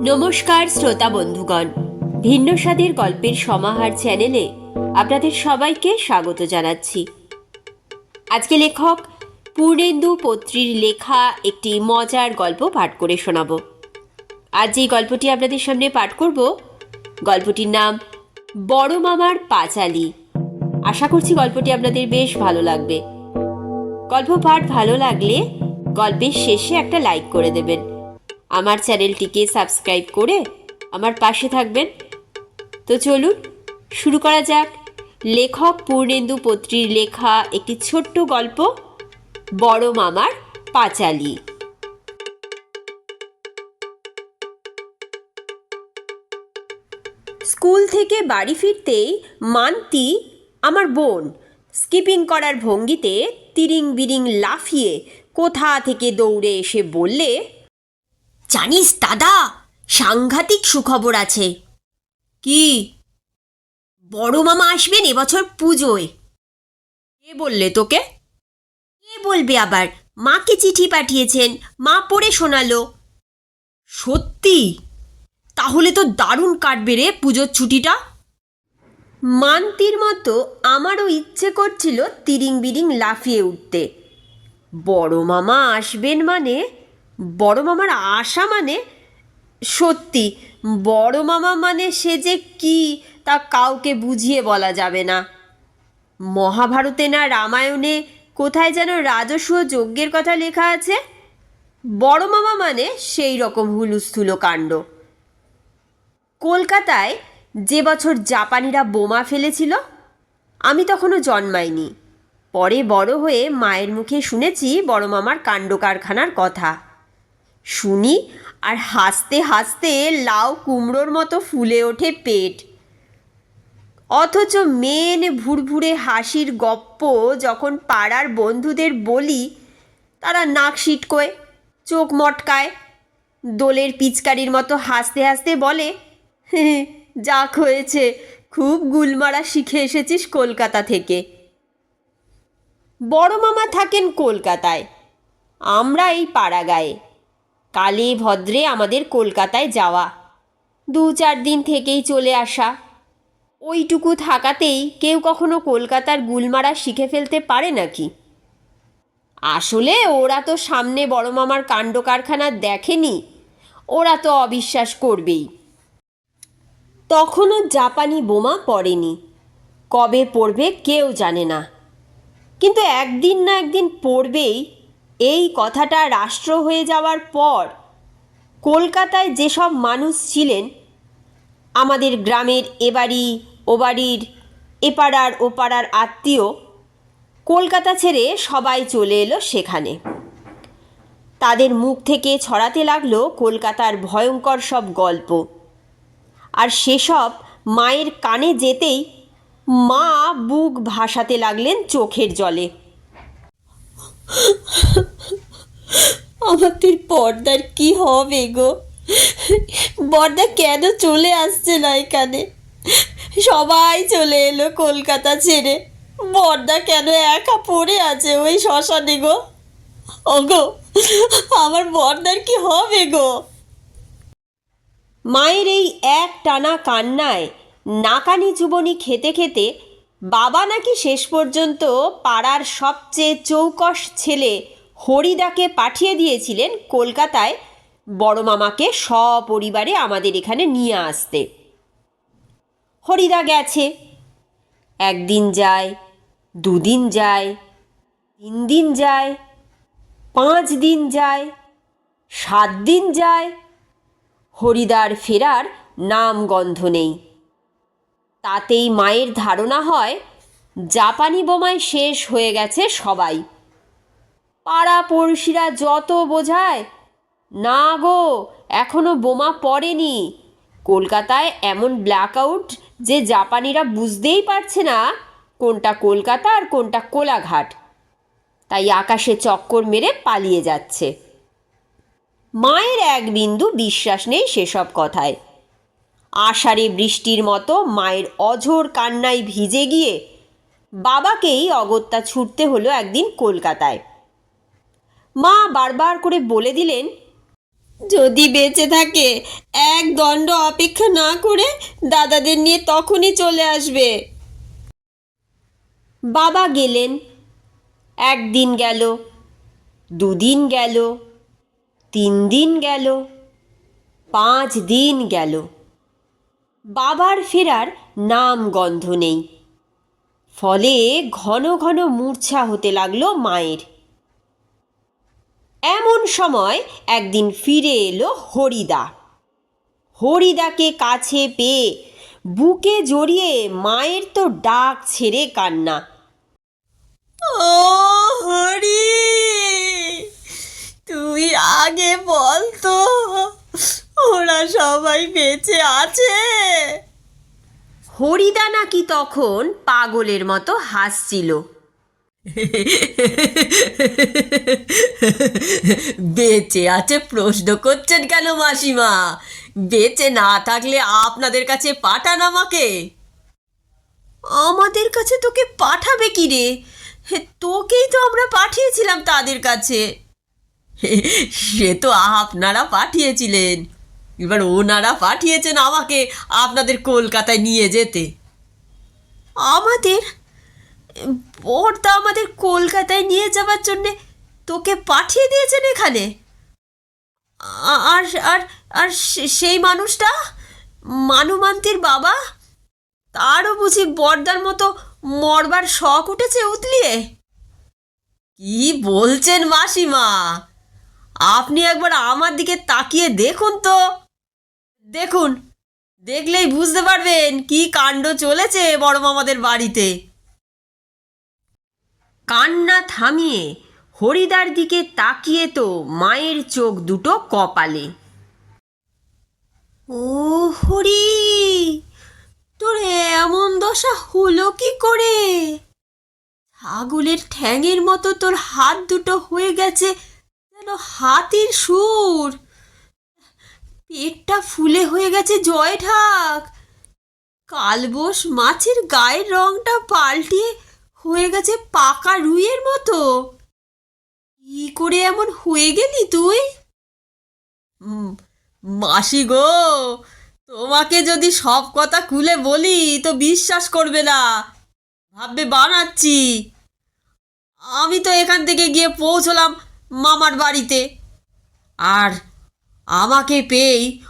নমস্কার শ্রোতা বন্ধুগণ। ভিন্ন স্বাদের গল্পের সমাহার চ্যানেলে আপনাদের সবাইকে স্বাগত জানাচ্ছি। আজকে লেখক পূর্ণেন্দু পত্রীর লেখা একটি মজার গল্প পাঠ করে শোনাব। আজ এই গল্পটি আপনাদের সামনে পাঠ করব, গল্পটির নাম বড় মামার পাঁচালি। আশা করছি গল্পটি আপনাদের বেশ ভালো লাগবে। গল্প পাঠ ভালো লাগলে গল্পের শেষে একটা লাইক করে দেবেন। আমার চ্যানেলটিকে সাবস্ক্রাইব করে আমার পাশে থাকবেন। তো চলুন, শুরু করা যাক। লেখক পূর্ণেন্দু পত্রীর লেখা একটি ছোট্ট গল্প, বড় মামার পাঁচালি। স্কুল থেকে বাড়ি ফিরতেই মান্তি, আমার বোন, স্কিপিং করার ভঙ্গিতে তিরিং বিরিং লাফিয়ে কোথা থেকে দৌড়ে এসে বললে জানিস দাদা, সাংঘাতিক সুখবর আছে। কি? বড় মামা আসবেন এবছর পুজোয়। কে বললে তোকে? কে বলবে আবার? মাকে চিঠি পাঠিয়েছেন, মা পড়ে শোনালো। সত্যি? তাহলে তো দারুণ কাটবে রে পুজোর ছুটিটা। মান্তির মতো আমারও ইচ্ছে করছিল তিরিং বিরিং লাফিয়ে উঠতে। বড় মামা আসবেন মানে বড় মামার আশা মানে সত্যি। বড় মামা মানে সে যে কি তা কাউকে বুঝিয়ে বলা যাবে না। মহাভারতে না রামায়ণে কোথায় যেন রাজস্ব যজ্ঞের কথা লেখা আছে? বড় মামা মানে সেই রকম হুলুস্থুলো কাণ্ড। কলকাতায় যে বছর জাপানিরা বোমা ফেলেছিল, আমি তখনও জন্মাইনি। পরে বড় হয়ে মায়ের মুখে শুনেছি বড় মামার কাণ্ড কারখানার কথা। শুনি আর হাসতে হাসতে লাউ কুমড়োর মতো ফুলে ওঠে পেট। অথচ মেন ভুরভুরে হাসির গপ্প যখন পাড়ার বন্ধুদের বলি তারা নাক সিটকোয় চোখ মটকায়। দোলের পিচকারির মতো হাসতে হাসতে বলে "হেহে, যাক হয়েছে খুব গুলমারা শিখে এসেছিস কলকাতা থেকে। বড় মামা থাকেন কলকাতায় আমরা এই পাড়াগায়ে। কালে ভদ্রে আমাদের কলকাতায় যাওয়া। দু চার দিন থেকেই চলে আসা। ওইটুকু থাকাতেই কেউ কখনো কলকাতার গুলমারা শিখে ফেলতে পারে নাকি? আসলে ওরা তো সামনে বড় মামার কাণ্ড কারখানা দেখেনি। ওরা তো অবিশ্বাস করবেই। তখনও জাপানি বোমা পড়েনি। কবে পড়বে কেউ জানে না। কিন্তু একদিন না একদিন পড়বেই এই কথাটা রাষ্ট্র হয়ে যাওয়ার পর কলকাতায় যেসব মানুষ ছিলেন, আমাদের গ্রামের এবাড়ি, ওবাড়ির, এপাড়ার ওপাড়ার আত্মীয়, কলকাতা ছেড়ে সবাই চলে এলো সেখানে। তাদের মুখ থেকে ছড়াতে লাগল কলকাতার ভয়ঙ্কর সব গল্প। আর সেসব মায়ের কানে যেতেই মা বুক ভাসাতে লাগলেন চোখের জলে। আমাদের পর্দার কি হবে গো? বর্দা কেন চলে আসছে না এখানে? সবাই চলে এলো কলকাতা ছেড়ে। বর্দা কেন একা পড়ে আছে ওই শ্মশানে গো? ওগো, আমার বর্দার কি হবে গো? মায়ের এই এক টানা কান্নায় নাকানি চুবনি খেতে খেতে বাবা নাকি শেষ পর্যন্ত পাড়ার সবচেয়ে চৌকস ছেলে হরিদাকে পাঠিয়ে দিয়েছিলেন কলকাতায় বড় মামাকে সপরিবারে আমাদের এখানে নিয়ে আসতে। হরিদা গেছে। একদিন যায়, দুদিন যায় তিন দিন যায় পাঁচ দিন যায় সাত দিন যায়, হরিদার ফেরার নাম গন্ধ নেই। তাতেই মায়ের ধারণা হয়, জাপানি বোমায় শেষ হয়ে গেছে সবাই। পাড়া পড়শিরা যত বোঝায়, না গো, এখনও বোমা পড়েনি। কলকাতায় এমন ব্ল্যাকআউট যে জাপানিরা বুঝতেই পারছে না কোনটা কলকাতা আর কোনটা কোলাঘাট। তাই আকাশে চক্কর মেরে পালিয়ে যাচ্ছে। মায়ের এক বিন্দু বিশ্বাস নেই সেসব কথায়। আষাঢ়ে বৃষ্টির মতো মায়ের অঝোর কান্নায় ভিজে গিয়ে বাবাকেই অগত্যা ছুটতে হলো একদিন কলকাতায়। মা বারবার করে বলে দিলেন, যদি বেঁচে থাকে, এক দণ্ড অপেক্ষা না করে দাদাদের নিয়ে তখনই চলে আসবে। বাবা গেলেন, একদিন গেল, দুদিন গেল, তিন দিন গেল, পাঁচ দিন গেল। বাবার ফেরার নাম গন্ধ নেই। ফলে ঘন ঘন মূর্ছা হতে লাগল মায়ের। এমন সময় একদিন ফিরে এলো হরিদা। হরিদাকে কাছে পেয়ে বুকে জড়িয়ে মায়ের তো ডাক ছেড়ে কান্না। ও হরি, তুই আগে বল তো। ওরা সবাই বেঁচে আছে। হরিদা নাকি তখন পাগলের মতো হাসছিল। বেঁচে আছে প্রশ্ন করছেন কেন মাসিমা? বেঁচে না থাকলে আপনাদের কাছে পাঠান আমাকে। আমাদের কাছে তোকে পাঠাবে কি রে? তোকেই তো আমরা পাঠিয়েছিলাম তাদের কাছে। সে তো আপনারা পাঠিয়েছিলেন। এবার ওনারা পাঠিয়েছেন আমাকে আপনাদের কলকাতায় নিয়ে যেতে। আমাদের? বড়দা আমাদের কলকাতায় নিয়ে যাওয়ার জন্যে তোকে পাঠিয়ে দিয়েছেন এখানে? আর আর আর সেই মানুষটা? মানুমান্তির বাবা? তারও বুঝি বর্দার মতো মরবার শখ উঠেছে উতলিয়ে? কি বলছেন মাসিমা? আপনি একবার আমার দিকে তাকিয়ে দেখুন তো। দেখুন, দেখলেই বুঝতে পারবেন কি কাণ্ড চলেছে বড় মামাদের বাড়িতে। কান্না থামিয়ে হরিদার দিকে তাকিয়ে তো মায়ের চোখ দুটো কপালে। ও হরি, তোর এমন দশা হলো কি করে? ছাগলের ঠ্যাঙের মতো তোর হাত দুটো হয়ে গেছে, যেন হাতির সুর। পেটটা ফুলে হয়ে গেছে জয় ঠাক কালবোস মাছের গায়ের রংটা পাল্টিয়ে হয়ে গেছে পাকা রুইয়ের মতো। কি করে এমন হয়ে গেলি তুই? মাসি গো, তোমাকে যদি সব কথা খুলে বলি তো বিশ্বাস করবে না। ভাববে বানাচ্ছি। আমি তো এখান থেকে গিয়ে পৌঁছলাম মামার বাড়িতে। আর আমাকে পেয়েই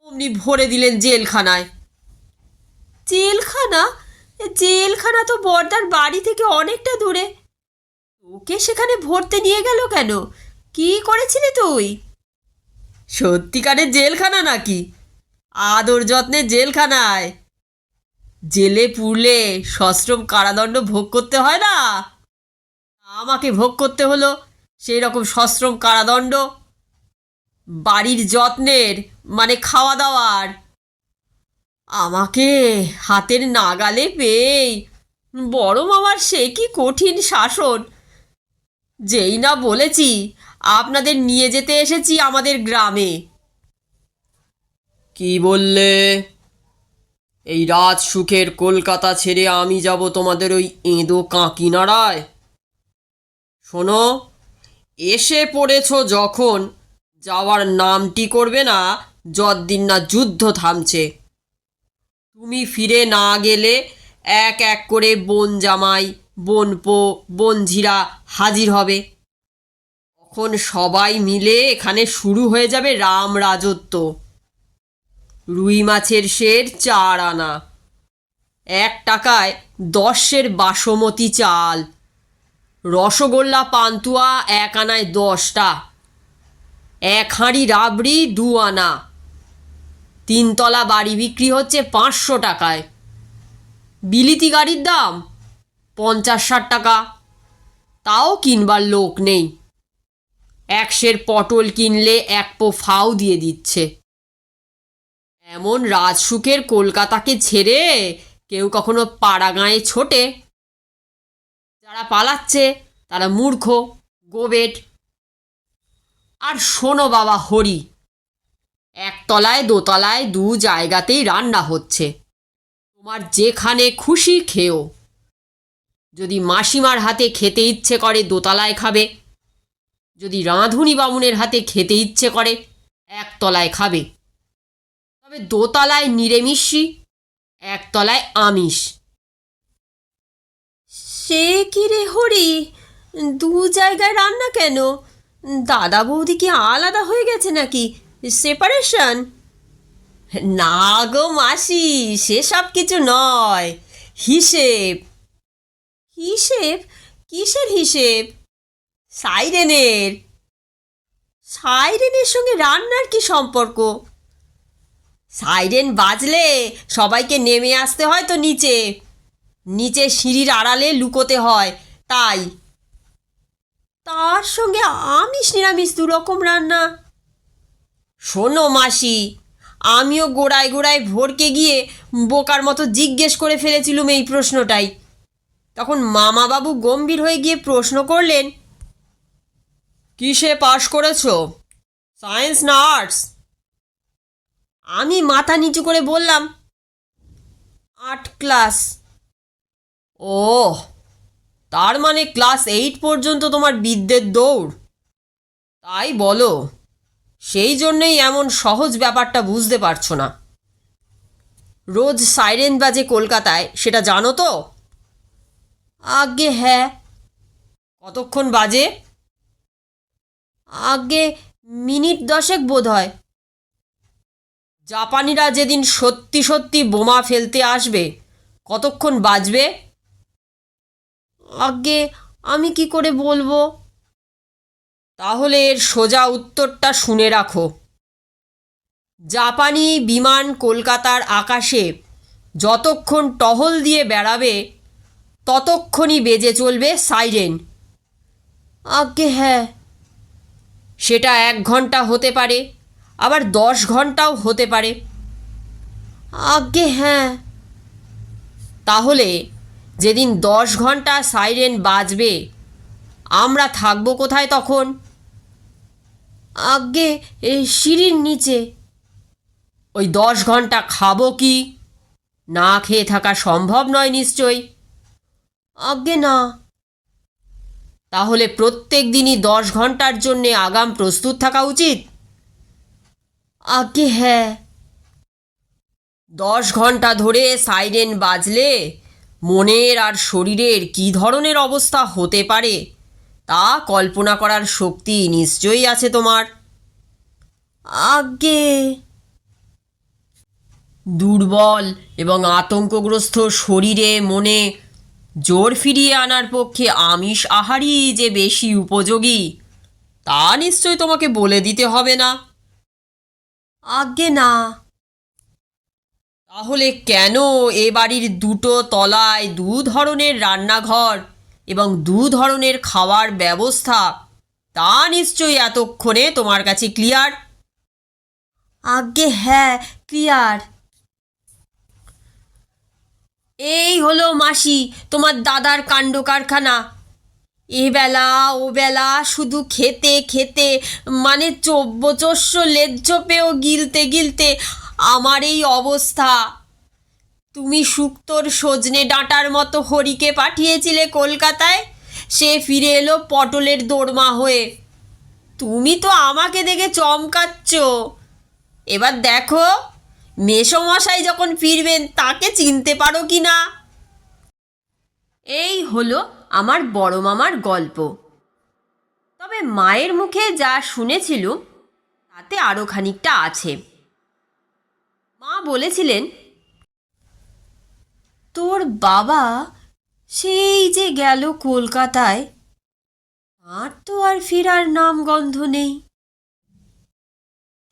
অমনি ভরে দিলেন জেলখানায়। জেলখানা? জেলখানা তো বর্দার বাড়ি থেকে অনেকটা দূরে। তোকে সেখানে ভরতে নিয়ে গেল কেন? কি করেছিলি তুই? সত্যিকারের জেলখানা নাকি? আদর যত্নে জেলখানায়। জেলে পুড়লে সশ্রম কারাদণ্ড ভোগ করতে হয় না? আমাকে ভোগ করতে হলো সেই রকম সশ্রম কারাদণ্ড। বাড়ির যত্নের মানে খাওয়া দাওয়ার আমাকে হাতের নাগালে পেয়েই। বড় মামার সে কি কঠিন শাসন। যেই না বলেছি, আপনাদের নিয়ে যেতে এসেছি আমাদের গ্রামে। কি বললে? এই রাত সুখের কলকাতা ছেড়ে আমি যাব তোমাদের ওই এঁদো কাঁকিনাড়ায়? শোনো, এসে পড়েছ যখন যাওয়ার নামটি করবে না, যতদিন না যুদ্ধ থামছে। তুমি ফিরে না গেলে এক এক করে বোন জামাই বোনপো বোনঝিরা হাজির হবে। তখন সবাই মিলে এখানে শুরু হয়ে যাবে রাম রাজত্ব। রুই মাছের শের চার আনা। এক টাকায় দশের বাসমতি চাল। রসগোল্লা পান্তুয়া এক আনায় দশটা। এক হাঁড়ি রাবড়ি, দু আনা। তিনতলা বাড়ি বিক্রি হচ্ছে পাঁচশো টাকায়। বিলিতি গাড়ির দাম পঞ্চাশ ষাট টাকা। তাও কিনবার লোক নেই। একশের পটল কিনলে এক পো ফাও দিয়ে দিচ্ছে। এমন রাজসুখের কলকাতাকে ছেড়ে কেউ কখনো পাড়া গাঁয়ে ছোটে। যারা পালাচ্ছে তারা মূর্খ, গোবেট আর শোনো বাবা হরি। একতলায়, দোতলায় দু জায়গাতেই রান্না হচ্ছে। তোমার যেখানে খুশি খেও। যদি মাসিমার হাতে খেতে ইচ্ছে করে, দোতলায় খাবে। যদি রাঁধুনি বামুনের হাতে খেতে ইচ্ছে করে, একতলায় খাবে। তবে দোতলায় নিরামিষি একতলায় আমিষ। সে কি রে হরি? দু জায়গায় রান্না কেন? দাদা বৌদি কি আলাদা হয়ে গেছে নাকি? সেপারেশন না গো মাসি, সেসব কিছু নয়। হিসেব। হিসেব? কিসের হিসেব? সাইরেনের। সাইরেনের সঙ্গে রান্নার কি সম্পর্ক? সাইরেন বাজলে সবাইকে নেমে আসতে হয় তো নিচে। নিচে সিঁড়ির আড়ালে লুকোতে হয়, তাই। তার সঙ্গে আমিষ, নিরামিষ দু রকম রান্না। শোনো মাসি, আমিও গোড়ায় গোড়ায় ভরকে গিয়ে বোকার মতো জিজ্ঞেস করে ফেলেছিলুম এই প্রশ্নটাই। তখন মামাবাবু গম্ভীর হয়ে গিয়ে প্রশ্ন করলেন, কিসে পাশ করেছ? সায়েন্স না আর্টস? আমি মাথা নিচু করে বললাম আট ক্লাস। ও তার মানে ক্লাস এইট পর্যন্ত তোমার বিদ্যের দৌড়। তাই বলো, সেই জন্যেই এমন সহজ ব্যাপারটা বুঝতে পারছ না। রোজ সাইরেন বাজে কলকাতায়, সেটা জানো তো? আগে হ্যাঁ। কতক্ষণ বাজে? আগে মিনিট দশেক বোধ হয়। জাপানিরা যেদিন সত্যি সত্যি বোমা ফেলতে আসবে, কতক্ষণ বাজবে? আগে আমি কি করে বলব? তাহলে এর সোজা উত্তরটা শুনে রাখো। জাপানি বিমান কলকাতার আকাশে যতক্ষণ টহল দিয়ে বেড়াবে, ততক্ষণই বেজে চলবে সাইরেন। আগে হ্যাঁ। সেটা এক ঘণ্টা হতে পারে, আবার দশ ঘন্টাও হতে পারে। আগে হ্যাঁ। তাহলে যেদিন দশ ঘণ্টা সাইরেন বাজবে, আমরা থাকব কোথায় তখন? আগে সিঁড়ির নিচে। ওই দশ ঘণ্টা খাব কি? না খেয়ে থাকা সম্ভব নয় নিশ্চয়ই। আগে না। তাহলে প্রত্যেক দিনই দশ ঘণ্টার জন্যে আগাম প্রস্তুত থাকা উচিত? আগে হ্যাঁ। দশ ঘণ্টা ধরে সাইরেন বাজলে মনের আর শরীরের কী ধরনের অবস্থা হতে পারে? তা কল্পনা করার শক্তি নিশ্চয়ই আছে তোমার। আগে দুর্বল এবং আতঙ্কগ্রস্ত শরীরে, মনে জোর ফিরিয়ে আনার পক্ষে আমিষ আহারই যে বেশি উপযোগী, তা নিশ্চয় তোমাকে বলে দিতে হবে না। আগে না। তাহলে কেন এ বাড়ির দুটো তলায় দু ধরনের রান্নাঘর এবং দু ধরনের খাওয়ার ব্যবস্থা? তা নিশ্চয়ই এতক্ষণে তোমার কাছে ক্লিয়ার। আগে হ্যাঁ ক্লিয়ার। এই হলো মাসি তোমার দাদার কাণ্ড কারখানা এ বেলা ও বেলা শুধু খেতে খেতে মানে চব্বচস্য লেজ্জ পেয়েও গিলতে গিলতে আমার এই অবস্থা। তুমি শুক্তোর সজনে ডাঁটার মতো হরিকে পাঠিয়েছিলে কলকাতায়, সে ফিরে এলো পটলের দোরমা হয়ে। তুমি তো আমাকে দেখে চমকাচ্ছ। এবার দেখো, মেসমশাই যখন ফিরবেন তাকে চিনতে পারো কি না? এই হলো আমার বড় মামার গল্প। তবে মায়ের মুখে যা শুনেছিল তাতে আরও খানিকটা আছে। মা বলেছিলেন, তোর বাবা সেই যে গেল কলকাতায়, আর তো আর ফেরার নাম গন্ধ নেই।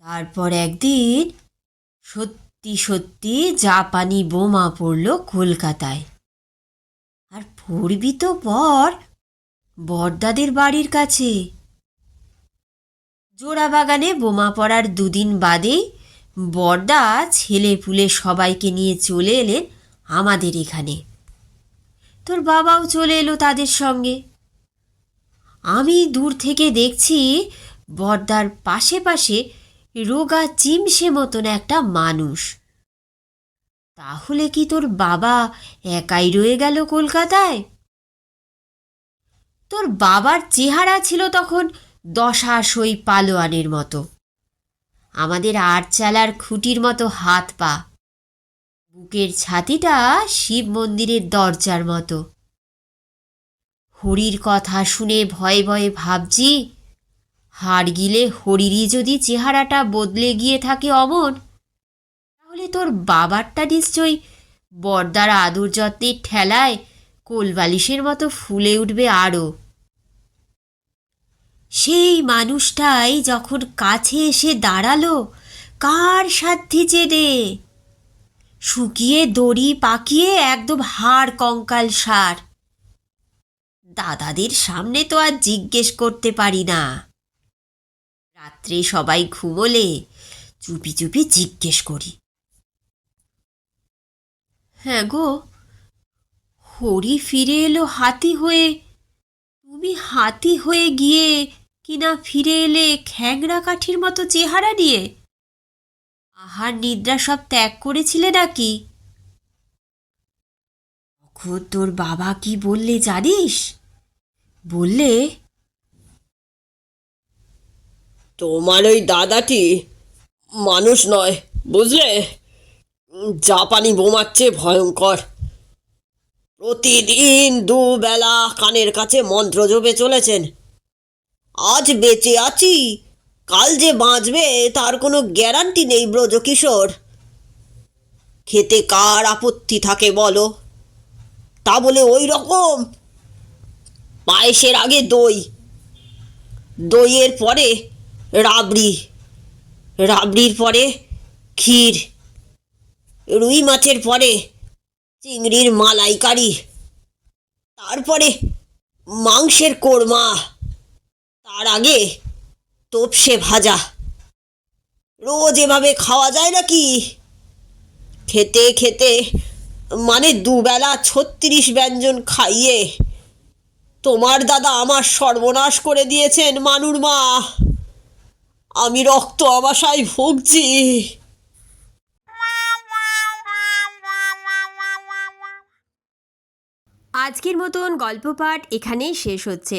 তারপর একদিন সত্যি সত্যি জাপানি বোমা পড়ল কলকাতায়। আর পড়বি তো পর বড়দাদের বাড়ির কাছে। জোড়া বাগানে বোমা পড়ার দুদিন বাদেই বড়দা ছেলে পুলে সবাইকে নিয়ে চলে এলেন আমাদের এখানে। তোর বাবাও চলে এলো তাদের সঙ্গে। আমি দূর থেকে দেখছি বর্দার পাশে পাশে রোগা চিমসে মতন একটা মানুষ। তাহলে কি তোর বাবা একাই রয়ে গেল কলকাতায়? তোর বাবার চেহারা ছিল তখন দশাশই পালোয়ানের মতো। আমাদের আটচালার খুঁটির মতো হাত পা। বুকের ছাতিটা শিব মন্দিরের দরজার মতো। হরির কথা শুনে ভয়ে ভয়ে ভাবছি, হাড় গিলে হরিরই যদি চেহারাটা বদলে গিয়ে থাকে অমন, তাহলে তোর বাবারটা নিশ্চয়ই বর্দার আদর যত্নের ঠেলায় কোলবালিশের মতো ফুলে উঠবে আরও। সেই মানুষটাই যখন কাছে এসে দাঁড়াল, কার সাধ্যি চেনে শুকিয়ে দড়ি পাকিয়ে একদম হাড় কঙ্কাল সার। দাদাদের সামনে তো আর জিজ্ঞেস করতে পারি না। রাত্রে সবাই ঘুমোলে, চুপি চুপি জিজ্ঞেস করি। হ্যাঁ গো, হরি ফিরে এলো হাতি হয়ে। তুমি হাতি হয়ে গিয়ে কিনা ফিরে এলে খ্যাংরা কাঠির মতো চেহারা নিয়ে? আহার নিদ্রা সব ত্যাগ করেছিলে নাকি? তখন তোর বাবা কি বললে জানিস? বললে, তোমার ওই দাদাটি মানুষ নয়, বুঝলে? জাপানি বোমার চেয়ে ভয়ঙ্কর। প্রতিদিন দুবেলা কানের কাছে মন্ত্র জপে চলেছেন। আজ বেঁচে আছি। কাল যে বাঁচবে, তার কোনো গ্যারান্টি নেই ব্রজকিশোর খেতে কার আপত্তি থাকে বলো? তা বলে ওই রকম পায়েসের আগে দই। দইয়ের পরে রাবড়ি। রাবড়ির পরে ক্ষীর। রুই মাছের পরে চিংড়ির মালাইকারি। তারপরে মাংসের কোরমা। তার আগে তোপসে ভাজা। রোজ এভাবে খাওয়া যায় নাকি? খেতে খেতে মানে দুবেলা ছত্রিশ ব্যঞ্জন খাইয়ে তোমার দাদা আমার সর্বনাশ করে দিয়েছেন মানুর মা। আমি রক্ত আমাশায় ভুগছি। আজকের মতন গল্প পাঠ এখানেই শেষ হচ্ছে।